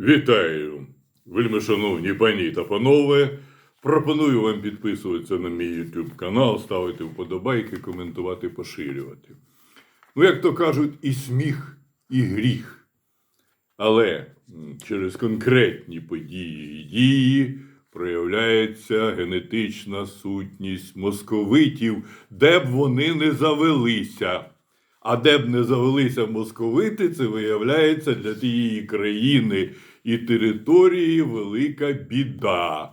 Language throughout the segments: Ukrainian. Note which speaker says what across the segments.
Speaker 1: Вітаю, вельми шановні пані та панове. Пропоную вам підписуватися на мій YouTube канал, ставити вподобайки, коментувати, поширювати. Ну, як то кажуть, і сміх, і гріх. Але через конкретні події і дії проявляється генетична сутність московитів, де б вони не завелися. А де б не завелися московити, це виявляється для тієї країни і території велика біда.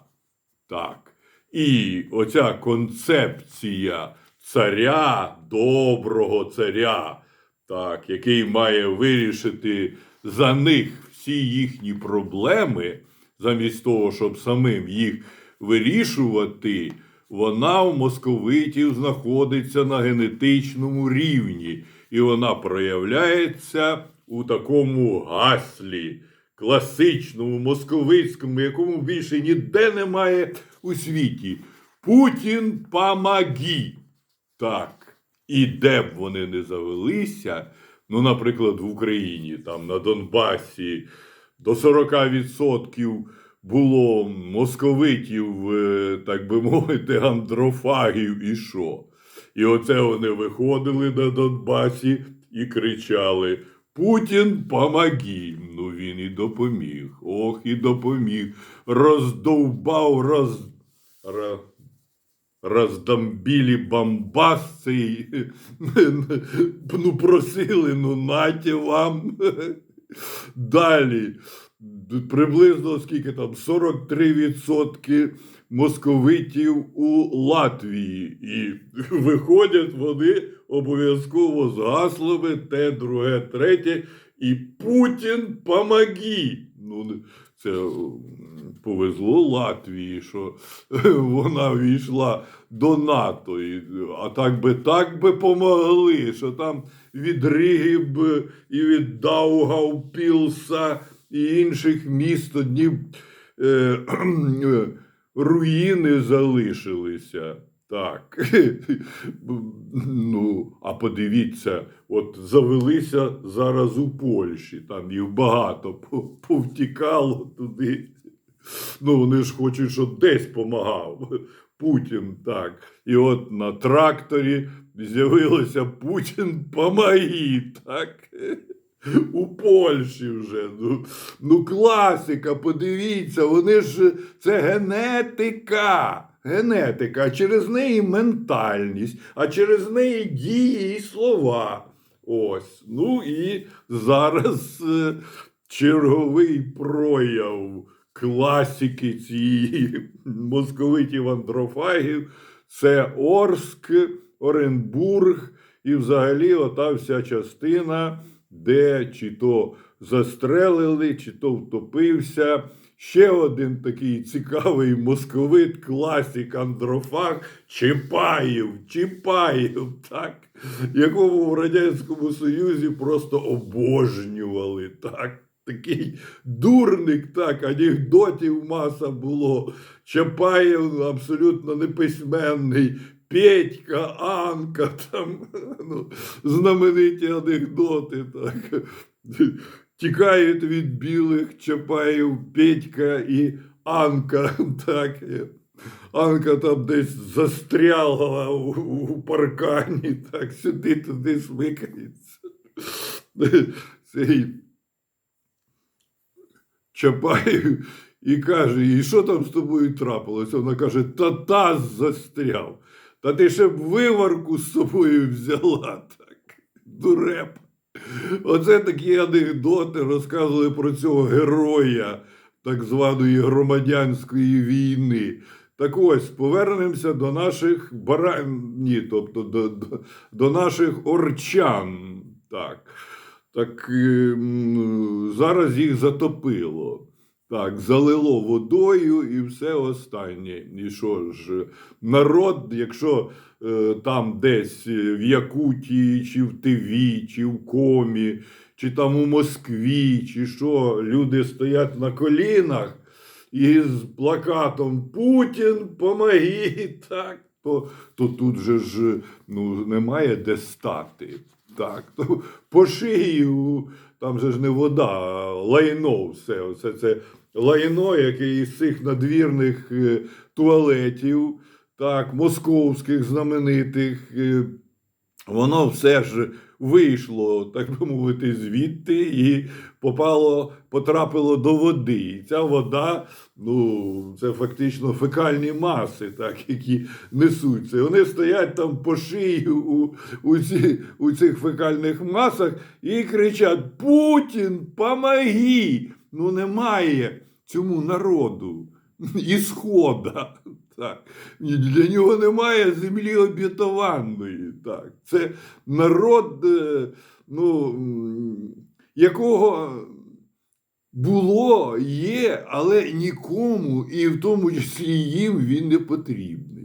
Speaker 1: Так. І оця концепція царя, доброго царя, так, який має вирішити за них всі їхні проблеми, замість того, щоб самим їх вирішувати, вона у московитів знаходиться на генетичному рівні, і вона проявляється у такому гаслі, класичному, московицькому, якому більше ніде немає у світі. Путін помоги. Так. І де б вони не завелися, ну, наприклад, в Україні, там на Донбасі до 40% було московитів, е, так би мовити, андрофагів і що? І оце вони виходили на Донбасі і кричали: Путін помоги. І допоміг. Ох, і допоміг. Роздовбав, роз... ро- роздамбілі бамбасці. Ну, просили, ну наті вам. Далі. Приблизно скільки там 43% московитів у Латвії. І виходять вони обов'язково з гаслами те, друге, третє. І Путін помоги. Ну, це повезло Латвії, що вона війшла до НАТО. А так би так би помогли, що там від Риги б і від Даугавпілса і інших міст одні е, е, руїни залишилися. Так. ну, а подивіться, от завелися зараз у Польщі, там їх багато повтікало туди. Ну, вони ж хочуть, щоб десь помагав. Путін так. І от на тракторі з'явилося Путін помоги, так. У Польщі вже. Ну, ну класика, подивіться, вони ж це генетика. Генетика, а через неї ментальність, а через неї дії і слова. Ось. Ну і зараз е, черговий прояв класики цієї московитів андрофагів це Орск, Оренбург і взагалі ота вся частина, де чи то застрелили, чи то втопився. Ще один такий цікавий московит, класик андрофаг Чапаєв, Чапаєв, так, якого в Радянському Союзі просто обожнювали. так. Такий дурник, так, анекдотів маса було. Чапаєв абсолютно неписьменний. Петька, Анка, там ну, знамениті анекдоти. Так. Тікають від білих Чапаєв, Петька і Анка. Так. Анка там десь застряла у, у паркані, так, сюди-туди смикається. Цей Чапаєв і каже, і що там з тобою трапилося? Вона каже, та таз застряв. Та ти ще б виварку з собою взяла. Так, дуреп. Оце такі анекдоти розказували про цього героя так званої громадянської війни. Так ось повернемося до наших баран... Ні, тобто до, до, до наших орчан. Так. Так ем, зараз їх затопило. Так, залило водою і все останнє. І що ж, народ, якщо е, там десь в Якутії, чи в Тиві, чи в Комі, чи там у Москві, чи що, люди стоять на колінах із плакатом Путін, помоги, так, то, то тут же ж ну, немає де стати. Так, то по шиї там же ж не вода, а лайно все. Оце це лайно, яке із цих надвірних е, туалетів, так, московських знаменитих. Воно все ж вийшло, так би мовити, звідти і попало, потрапило до води. І ця вода, ну, це фактично фекальні маси, так, які несуться. Вони стоять там по шиї у, у, ці, у цих фекальних масах і кричать: Путін, помоги! Ну, немає цьому народу ісхода. Так. Для нього немає землі обітованої. Так. Це народ, е, ну, якого було, є, але нікому, і в тому числі їм він не потрібний.